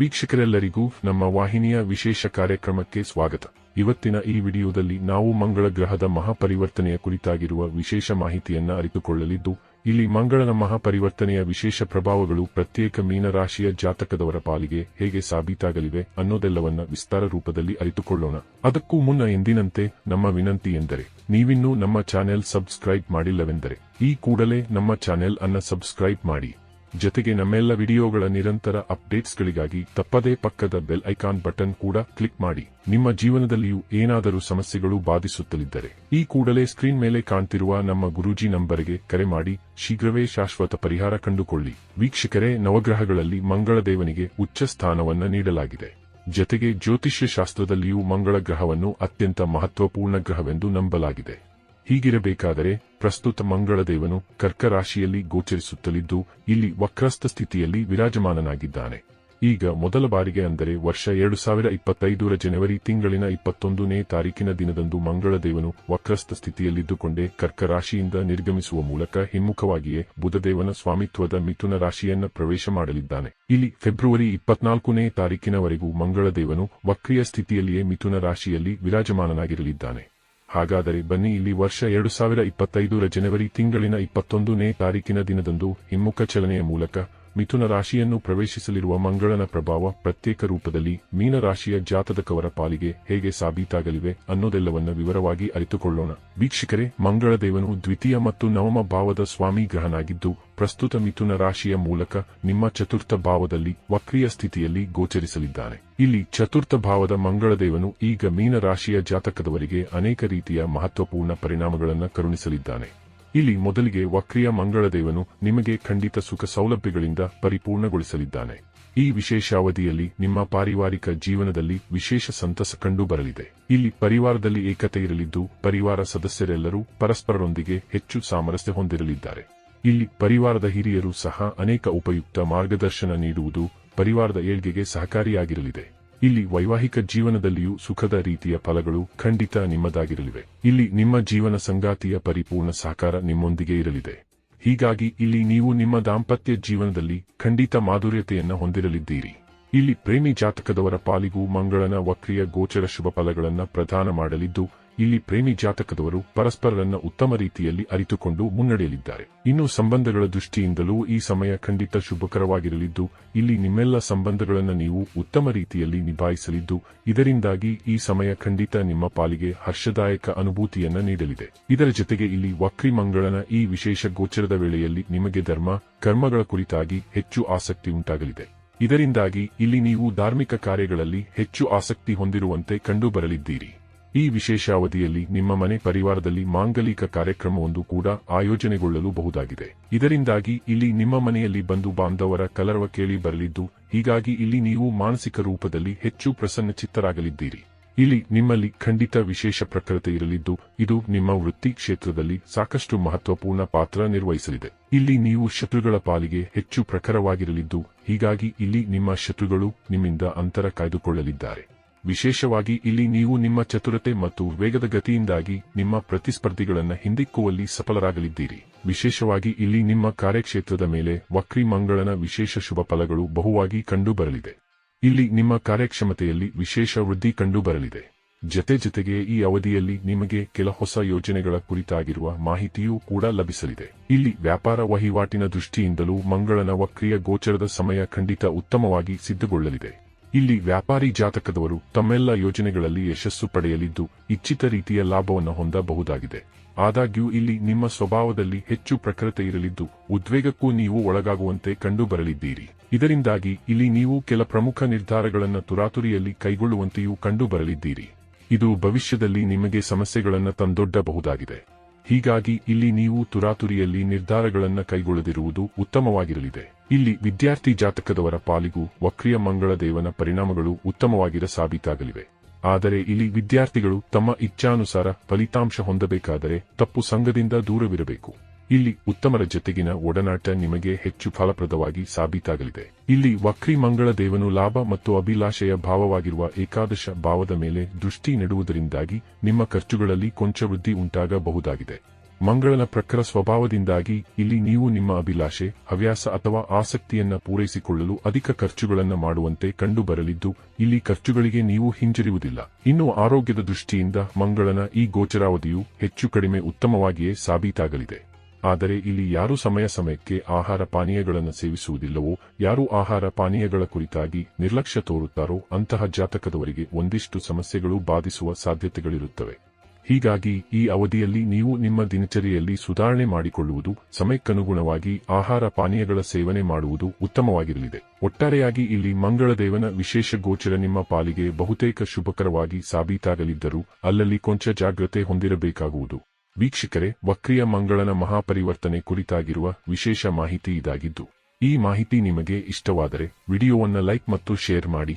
ವೀಕ್ಷಕರೆಲ್ಲರಿಗೂ ನಮ್ಮ ವಾಹಿನಿಯ ವಿಶೇಷ ಕಾರ್ಯಕ್ರಮಕ್ಕೆ ಸ್ವಾಗತ. ಇವತ್ತಿನ ಈ ವಿಡಿಯೋದಲ್ಲಿ ನಾವು ಮಂಗಳ ಗ್ರಹದ ಮಹಾಪರಿವರ್ತನೆಯ ಕುರಿತಾಗಿರುವ ವಿಶೇಷ ಮಾಹಿತಿಯನ್ನ ಅರಿತುಕೊಳ್ಳಲಿದ್ದು, ಇಲ್ಲಿ ಮಂಗಳನ ಮಹಾಪರಿವರ್ತನೆಯ ವಿಶೇಷ ಪ್ರಭಾವಗಳು ಪ್ರತ್ಯೇಕ ಮೀನರಾಶಿಯ ಜಾತಕದವರ ಪಾಲಿಗೆ ಹೇಗೆ ಸಾಬೀತಾಗಲಿವೆ ಅನ್ನೋದೆಲ್ಲವನ್ನ ವಿಸ್ತಾರ ರೂಪದಲ್ಲಿ ಅರಿತುಕೊಳ್ಳೋಣ. ಅದಕ್ಕೂ ಮುನ್ನ ಎಂದಿನಂತೆ ನಮ್ಮ ವಿನಂತಿ ಎಂದರೆ, ನೀವಿನ್ನೂ ನಮ್ಮ ಚಾನೆಲ್ ಸಬ್ಸ್ಕ್ರೈಬ್ ಮಾಡಿಲ್ಲವೆಂದರೆ, ಈ ಕೂಡಲೇ ನಮ್ಮ ಚಾನೆಲ್ ಅನ್ನ ಸಬ್ಸ್ಕ್ರೈಬ್ ಮಾಡಿ. ಜೊತೆಗೆ ನಮ್ಮೆಲ್ಲ ವಿಡಿಯೋಗಳ ನಿರಂತರ ಅಪ್ಡೇಟ್ಸ್ಗಳಿಗಾಗಿ ತಪ್ಪದೇ ಪಕ್ಕದ ಬೆಲ್ ಐಕಾನ್ ಬಟನ್ ಕೂಡ ಕ್ಲಿಕ್ ಮಾಡಿ. ನಿಮ್ಮ ಜೀವನದಲ್ಲಿಯೂ ಏನಾದರೂ ಸಮಸ್ಯೆಗಳು ಬಾಧಿಸುತ್ತಲಿದ್ದರೆ ಈ ಕೂಡಲೇ ಸ್ಕ್ರೀನ್ ಮೇಲೆ ಕಾಣ್ತಿರುವ ನಮ್ಮ ಗುರೂಜಿ ನಂಬರ್ಗೆ ಕರೆ ಮಾಡಿ. ಶೀಘ್ರವೇ ಶಾಶ್ವತ ಪರಿಹಾರ ಕಂಡುಕೊಳ್ಳಿ. ವೀಕ್ಷಕರೇ, ನವಗ್ರಹಗಳಲ್ಲಿ ಮಂಗಳ ದೇವನಿಗೆ ಉಚ್ಚ ಸ್ಥಾನವನ್ನ ನೀಡಲಾಗಿದೆ. ಜೊತೆಗೆ ಜ್ಯೋತಿಷ್ಯ ಶಾಸ್ತ್ರದಲ್ಲಿಯೂ ಮಂಗಳ ಗ್ರಹವನ್ನು ಅತ್ಯಂತ ಮಹತ್ವಪೂರ್ಣ ಗ್ರಹವೆಂದು ನಂಬಲಾಗಿದೆ. ಹೀಗಿರಬೇಕಾದರೆ ಪ್ರಸ್ತುತ ಮಂಗಳದೇವನು ಕರ್ಕ ರಾಶಿಯಲ್ಲಿ ಗೋಚರಿಸುತ್ತಲಿದ್ದು ಇಲ್ಲಿ ವಕ್ರಸ್ಥ ಸ್ಥಿತಿಯಲ್ಲಿ ವಿರಾಜಮಾನನಾಗಿದ್ದಾನೆ. ಈಗ ಮೊದಲ ಬಾರಿಗೆ ಅಂದರೆ ವರ್ಷ ಎರಡು ಸಾವಿರ ಇಪ್ಪತ್ತೈದರ ಜನವರಿ ತಿಂಗಳಿನ ಇಪ್ಪತ್ತೊಂದನೇ ತಾರೀಕಿನ ದಿನದಂದು ಮಂಗಳದೇವನು ವಕ್ರಸ್ಥ ಸ್ಥಿತಿಯಲ್ಲಿದ್ದುಕೊಂಡೇ ಕರ್ಕ ರಾಶಿಯಿಂದ ನಿರ್ಗಮಿಸುವ ಮೂಲಕ ಹಿಮ್ಮುಖವಾಗಿಯೇ ಬುಧದೇವನ ಸ್ವಾಮಿತ್ವದ ಮಿಥುನ ರಾಶಿಯನ್ನ ಪ್ರವೇಶ ಮಾಡಲಿದ್ದಾನೆ. ಇಲ್ಲಿ ಫೆಬ್ರವರಿ ಇಪ್ಪತ್ನಾಲ್ಕನೇ ತಾರೀಕಿನವರೆಗೂ ಮಂಗಳದೇವನು ವಕ್ರಿಯ ಸ್ಥಿತಿಯಲ್ಲಿಯೇ ಮಿಥುನ ರಾಶಿಯಲ್ಲಿ ವಿರಾಜಮಾನನಾಗಿರಲಿದ್ದಾನೆ. ಹಾಗಾದರೆ ಬನ್ನಿ ಇಲ್ಲಿ ವರ್ಷ ಎರಡು ಸಾವಿರ ಇಪ್ಪತ್ತೈದರ ಜನವರಿ ತಿಂಗಳಿನ ಇಪ್ಪತ್ತೊಂದನೇ ತಾರೀಕಿನ ದಿನದಂದು ಹಿಮ್ಮುಖ ಚಲನೆಯ ಮೂಲಕ ಮಿಥುನ ರಾಶಿಯನ್ನು ಪ್ರವೇಶಿಸಲಿರುವ ಮಂಗಳನ ಪ್ರಭಾವ ಪ್ರತ್ಯೇಕ ರೂಪದಲ್ಲಿ ಮೀನರಾಶಿಯ ಜಾತಕವರ ಪಾಲಿಗೆ ಹೇಗೆ ಸಾಬೀತಾಗಲಿವೆ ಅನ್ನೋದೆಲ್ಲವನ್ನ ವಿವರವಾಗಿ ಅರಿತುಕೊಳ್ಳೋಣ. ವೀಕ್ಷಕರೇ, ಮಂಗಳದೇವನು ದ್ವಿತೀಯ ಮತ್ತು ನವಮ ಭಾವದ ಸ್ವಾಮಿ ಗ್ರಹನಾಗಿದ್ದು, ಪ್ರಸ್ತುತ ಮಿಥುನ ರಾಶಿಯ ಮೂಲಕ ನಿಮ್ಮ ಚತುರ್ಥ ಭಾವದಲ್ಲಿ ವಕ್ರಿಯ ಸ್ಥಿತಿಯಲ್ಲಿ ಗೋಚರಿಸಲಿದ್ದಾನೆ. ಇಲ್ಲಿ ಚತುರ್ಥ ಭಾವದ ಮಂಗಳದೇವನು ಈಗ ಮೀನರಾಶಿಯ ಜಾತಕದವರಿಗೆ ಅನೇಕ ರೀತಿಯ ಮಹತ್ವಪೂರ್ಣ ಪರಿಣಾಮಗಳನ್ನು ಕರುಣಿಸಲಿದ್ದಾನೆ. ಇಲ್ಲಿ ಮೊದಲಿಗೆ ವಕ್ರಿಯ ಮಂಗಳದೇವನು ನಿಮಗೆ ಖಂಡಿತ ಸುಖ ಸೌಲಭ್ಯಗಳಿಂದ ಪರಿಪೂರ್ಣಗೊಳಿಸಲಿದ್ದಾನೆ. ಈ ವಿಶೇಷ ಅವಧಿಯಲ್ಲಿ ನಿಮ್ಮ ಪಾರಿವಾರಿಕ ಜೀವನದಲ್ಲಿ ವಿಶೇಷ ಸಂತಸ ಕಂಡು ಬರಲಿದೆ ಇಲ್ಲಿ ಪರಿವಾರದಲ್ಲಿ ಏಕತೆ ಇರಲಿದ್ದು, ಪರಿವಾರ ಸದಸ್ಯರೆಲ್ಲರೂ ಪರಸ್ಪರರೊಂದಿಗೆ ಹೆಚ್ಚು ಸಾಮರಸ್ಯ ಹೊಂದಿರಲಿದ್ದಾರೆ. ಇಲ್ಲಿ ಪರಿವಾರದ ಹಿರಿಯರು ಸಹ ಅನೇಕ ಉಪಯುಕ್ತ ಮಾರ್ಗದರ್ಶನ ನೀಡುವುದು ಪರಿವಾರದ ಏಳ್ಗೆಗೆ ಸಹಕಾರಿಯಾಗಿರಲಿದೆ. ಇಲ್ಲಿ ವೈವಾಹಿಕ ಜೀವನದಲ್ಲಿಯೂ ಸುಖದ ರೀತಿಯ ಫಲಗಳು ಖಂಡಿತ ನಿಮ್ಮದಾಗಿರಲಿವೆ. ಇಲ್ಲಿ ನಿಮ್ಮ ಜೀವನ ಸಂಗಾತಿಯ ಪರಿಪೂರ್ಣ ಸಹಕಾರ ನಿಮ್ಮೊಂದಿಗೆ ಇರಲಿದೆ. ಹೀಗಾಗಿ ಇಲ್ಲಿ ನೀವು ನಿಮ್ಮ ದಾಂಪತ್ಯ ಜೀವನದಲ್ಲಿ ಖಂಡಿತ ಮಾಧುರ್ಯತೆಯನ್ನು ಹೊಂದಿರಲಿದ್ದೀರಿ. ಇಲ್ಲಿ ಪ್ರೇಮಿ ಜಾತಕದವರ ಪಾಲಿಗೂ ಮಂಗಳನ ವಕ್ರಿಯ ಗೋಚರ ಶುಭ ಫಲಗಳನ್ನು ಪ್ರದಾನ ಮಾಡಲಿದ್ದು ಇಲ್ಲಿ ಪ್ರೇಮಿ ಜಾತಕದವರು ಪರಸ್ಪರರನ್ನ ಉತ್ತಮ ರೀತಿಯಲ್ಲಿ ಅರಿತುಕೊಂಡು ಮುನ್ನಡೆಯಲಿದ್ದಾರೆ. ಇನ್ನು ಸಂಬಂಧಗಳ ದೃಷ್ಟಿಯಿಂದಲೂ ಈ ಸಮಯ ಖಂಡಿತ ಶುಭಕರವಾಗಿರಲಿದ್ದು, ಇಲ್ಲಿ ನಿಮ್ಮೆಲ್ಲ ಸಂಬಂಧಗಳನ್ನು ನೀವು ಉತ್ತಮ ರೀತಿಯಲ್ಲಿ ನಿಭಾಯಿಸಲಿದ್ದು, ಇದರಿಂದಾಗಿ ಈ ಸಮಯ ಖಂಡಿತ ನಿಮ್ಮ ಪಾಲಿಗೆ ಹರ್ಷದಾಯಕ ಅನುಭೂತಿಯನ್ನ ನೀಡಲಿದೆ. ಇದರ ಜೊತೆಗೆ ಇಲ್ಲಿ ವಕ್ರಿ ಮಂಗಳನ ಈ ವಿಶೇಷ ಗೋಚರದ ವೇಳೆಯಲ್ಲಿ ನಿಮಗೆ ಧರ್ಮ, ಕರ್ಮಗಳ ಕುರಿತಾಗಿ ಹೆಚ್ಚು ಆಸಕ್ತಿ ಉಂಟಾಗಲಿದೆ. ಇದರಿಂದಾಗಿ ಇಲ್ಲಿ ನೀವು ಧಾರ್ಮಿಕ ಕಾರ್ಯಗಳಲ್ಲಿ ಹೆಚ್ಚು ಆಸಕ್ತಿ ಹೊಂದಿರುವಂತೆ ಕಂಡುಬರಲಿದ್ದೀರಿ. ಈ ವಿಶೇಷ ಅವಧಿಯಲ್ಲಿ ನಿಮ್ಮ ಮನೆ ಪರಿವಾರದಲ್ಲಿ ಮಾಂಗಲಿಕ ಕಾರ್ಯಕ್ರಮವೊಂದು ಕೂಡ ಆಯೋಜನೆಗೊಳ್ಳಲು ಬಹುದಾಗಿದೆ. ಇದರಿಂದಾಗಿ ಇಲ್ಲಿ ನಿಮ್ಮ ಮನೆಯಲ್ಲಿ ಬಂದು ಬಾಂಧವರ ಕಲರವ ಕೇಳಿ ಬರಲಿದ್ದು, ಹೀಗಾಗಿ ಇಲ್ಲಿ ನೀವು ಮಾನಸಿಕ ರೂಪದಲ್ಲಿ ಹೆಚ್ಚು ಪ್ರಸನ್ನಚಿತ್ತರಾಗಲಿದ್ದೀರಿ. ಇಲ್ಲಿ ನಿಮ್ಮಲ್ಲಿ ಖಂಡಿತ ವಿಶೇಷ ಪ್ರಖರತೆ ಇರಲಿದ್ದು, ಇದು ನಿಮ್ಮ ವೃತ್ತಿ ಕ್ಷೇತ್ರದಲ್ಲಿ ಸಾಕಷ್ಟು ಮಹತ್ವಪೂರ್ಣ ಪಾತ್ರ ನಿರ್ವಹಿಸಲಿದೆ. ಇಲ್ಲಿ ನೀವು ಶತ್ರುಗಳ ಪಾಲಿಗೆ ಹೆಚ್ಚು ಪ್ರಖರವಾಗಿರಲಿದ್ದು, ಹೀಗಾಗಿ ಇಲ್ಲಿ ನಿಮ್ಮ ಶತ್ರುಗಳು ನಿಮ್ಮಿಂದ ಅಂತರ ಕಾಯ್ದುಕೊಳ್ಳಲಿದ್ದಾರೆ. ವಿಶೇಷವಾಗಿ ಇಲ್ಲಿ ನೀವು ನಿಮ್ಮ ಚತುರತೆ ಮತ್ತು ವೇಗದ ಗತಿಯಿಂದಾಗಿ ನಿಮ್ಮ ಪ್ರತಿಸ್ಪರ್ಧಿಗಳನ್ನು ಹಿಂದಿಕ್ಕುವಲ್ಲಿ ಸಫಲರಾಗಲಿದ್ದೀರಿ. ವಿಶೇಷವಾಗಿ ಇಲ್ಲಿ ನಿಮ್ಮ ಕಾರ್ಯಕ್ಷೇತ್ರದ ಮೇಲೆ ವಕ್ರಿ ಮಂಗಳನ ವಿಶೇಷ ಶುಭ ಫಲಗಳು ಬಹುವಾಗಿ ಕಂಡುಬರಲಿದೆ. ಇಲ್ಲಿ ನಿಮ್ಮ ಕಾರ್ಯಕ್ಷಮತೆಯಲ್ಲಿ ವಿಶೇಷ ವೃದ್ಧಿ ಕಂಡುಬರಲಿದೆ. ಜತೆ ಜತೆಗೆ ಈ ಅವಧಿಯಲ್ಲಿ ನಿಮಗೆ ಕೆಲ ಹೊಸ ಯೋಜನೆಗಳ ಕುರಿತಾಗಿರುವ ಮಾಹಿತಿಯೂ ಕೂಡ ಲಭಿಸಲಿದೆ. ಇಲ್ಲಿ ವ್ಯಾಪಾರ ವಹಿವಾಟಿನ ದೃಷ್ಟಿಯಿಂದಲೂ ಮಂಗಳನ ವಕ್ರಿಯ ಗೋಚರದ ಸಮಯ ಖಂಡಿತ ಉತ್ತಮವಾಗಿ ಸಿದ್ಧಗೊಳ್ಳಲಿದೆ. ಇಲ್ಲಿ ವ್ಯಾಪಾರಿ ಜಾತಕದವರು ತಮ್ಮೆಲ್ಲ ಯೋಜನೆಗಳಲ್ಲಿ ಯಶಸ್ಸು ಪಡೆಯಲಿದ್ದು ಇಚ್ಛಿತ ರೀತಿಯ ಲಾಭವನ್ನು ಹೊಂದಬಹುದಾಗಿದೆ. ಆದಾಗ್ಯೂ ಇಲ್ಲಿ ನಿಮ್ಮ ಸ್ವಭಾವದಲ್ಲಿ ಹೆಚ್ಚು ಪ್ರಖರತೆ ಇರಲಿದ್ದು ಉದ್ವೇಗಕ್ಕೂ ನೀವು ಒಳಗಾಗುವಂತೆ ಕಂಡುಬರಲಿದ್ದೀರಿ. ಇದರಿಂದಾಗಿ ಇಲ್ಲಿ ನೀವು ಕೆಲ ಪ್ರಮುಖ ನಿರ್ಧಾರಗಳನ್ನು ತುರಾತುರಿಯಲ್ಲಿ ಕೈಗೊಳ್ಳುವಂತೆಯೂ ಕಂಡುಬರಲಿದ್ದೀರಿ. ಇದು ಭವಿಷ್ಯದಲ್ಲಿ ನಿಮಗೆ ಸಮಸ್ಯೆಗಳನ್ನು ತಂದೊಡ್ಡಬಹುದಾಗಿದೆ. ಹೀಗಾಗಿ ಇಲ್ಲಿ ನೀವು ತುರಾತುರಿಯಲ್ಲಿ ನಿರ್ಧಾರಗಳನ್ನು ಕೈಗೊಳ್ಳದಿರುವುದು ಉತ್ತಮವಾಗಿರಲಿದೆ. ಇಲ್ಲಿ ವಿದ್ಯಾರ್ಥಿ ಜಾತಕದವರ ಪಾಲಿಗೂ ವಕ್ರಿಯ ಮಂಗಳ ದೇವನ ಪರಿಣಾಮಗಳು ಉತ್ತಮವಾಗಿರ ಸಾಬೀತಾಗಲಿವೆ. ಆದರೆ ಇಲ್ಲಿ ವಿದ್ಯಾರ್ಥಿಗಳು ತಮ್ಮ ಇಚ್ಛಾನುಸಾರ ಫಲಿತಾಂಶ ಹೊಂದಬೇಕಾದರೆ ತಪ್ಪು ಸಂಘದಿಂದ ದೂರವಿರಬೇಕು. ಇಲ್ಲಿ ಉತ್ತಮರ ಜತೆಗಿನ ಒಡನಾಟ ನಿಮಗೆ ಹೆಚ್ಚು ಫಲಪ್ರದವಾಗಿ ಸಾಬೀತಾಗಲಿದೆ. ಇಲ್ಲಿ ವಕ್ರಿ ಮಂಗಳ ದೇವನು ಲಾಭ ಮತ್ತು ಅಭಿಲಾಷೆಯ ಭಾವವಾಗಿರುವ ಏಕಾದಶ ಭಾವದ ಮೇಲೆ ದೃಷ್ಟಿ ನೆಡುವುದರಿಂದಾಗಿ ನಿಮ್ಮ ಖರ್ಚುಗಳಲ್ಲಿ ಕೊಂಚ ವೃದ್ಧಿ ಉಂಟಾಗಬಹುದಾಗಿದೆ. ಮಂಗಳನ ಪ್ರಖರ ಸ್ವಭಾವದಿಂದಾಗಿ ಇಲ್ಲಿ ನೀವು ನಿಮ್ಮ ಅಭಿಲಾಷೆ, ಹವ್ಯಾಸ ಅಥವಾ ಆಸಕ್ತಿಯನ್ನ ಪೂರೈಸಿಕೊಳ್ಳಲು ಅಧಿಕ ಖರ್ಚುಗಳನ್ನು ಮಾಡುವಂತೆ ಕಂಡುಬರಲಿದ್ದು, ಇಲ್ಲಿ ಖರ್ಚುಗಳಿಗೆ ನೀವು ಹಿಂಜರಿಯುವುದಿಲ್ಲ. ಇನ್ನು ಆರೋಗ್ಯದ ದೃಷ್ಟಿಯಿಂದ ಮಂಗಳನ ಈ ಗೋಚರಾವಧಿಯು ಹೆಚ್ಚು ಕಡಿಮೆ ಉತ್ತಮವಾಗಿಯೇ ಸಾಬೀತಾಗಲಿದೆ. ಆದರೆ ಇಲ್ಲಿ ಯಾರು ಸಮಯ ಸಮಯಕ್ಕೆ ಆಹಾರ ಪಾನೀಯಗಳನ್ನು ಸೇವಿಸುವುದಿಲ್ಲವೋ, ಯಾರು ಆಹಾರ ಪಾನೀಯಗಳ ಕುರಿತಾಗಿ ನಿರ್ಲಕ್ಷ್ಯ ತೋರುತ್ತಾರೋ ಅಂತಹ ಜಾತಕದವರಿಗೆ ಒಂದಿಷ್ಟು ಸಮಸ್ಯೆಗಳು ಬಾಧಿಸುವ ಸಾಧ್ಯತೆಗಳಿರುತ್ತವೆ. ಹೀಗಾಗಿ ಈ ಅವಧಿಯಲ್ಲಿ ನೀವು ನಿಮ್ಮ ದಿನಚರಿಯಲ್ಲಿ ಸುಧಾರಣೆ ಮಾಡಿಕೊಳ್ಳುವುದು, ಸಮಯಕ್ಕನುಗುಣವಾಗಿ ಆಹಾರ ಪಾನೀಯಗಳ ಸೇವನೆ ಮಾಡುವುದು ಉತ್ತಮವಾಗಿರಲಿದೆ. ಒಟ್ಟಾರೆಯಾಗಿ ಇಲ್ಲಿ ಮಂಗಳದೇವನ ವಿಶೇಷ ಗೋಚರ ನಿಮ್ಮ ಪಾಲಿಗೆ ಬಹುತೇಕ ಶುಭಕರವಾಗಿ ಸಾಬೀತಾಗಲಿದ್ದರೂ ಅಲ್ಲಲ್ಲಿ ಕೊಂಚ ಜಾಗ್ರತೆ ಹೊಂದಿರಬೇಕಾಗುವುದು. ವೀಕ್ಷಕರೇ, ವಕ್ರಿಯ ಮಂಗಳನ ಮಹಾಪರಿವರ್ತನೆ ಕುರಿತಾಗಿರುವ ವಿಶೇಷ ಮಾಹಿತಿ ಇದಾಗಿದ್ದು, ಈ ಮಾಹಿತಿ ನಿಮಗೆ ಇಷ್ಟವಾದರೆ ವಿಡಿಯೋವನ್ನು ಲೈಕ್ ಮತ್ತು ಶೇರ್ ಮಾಡಿ.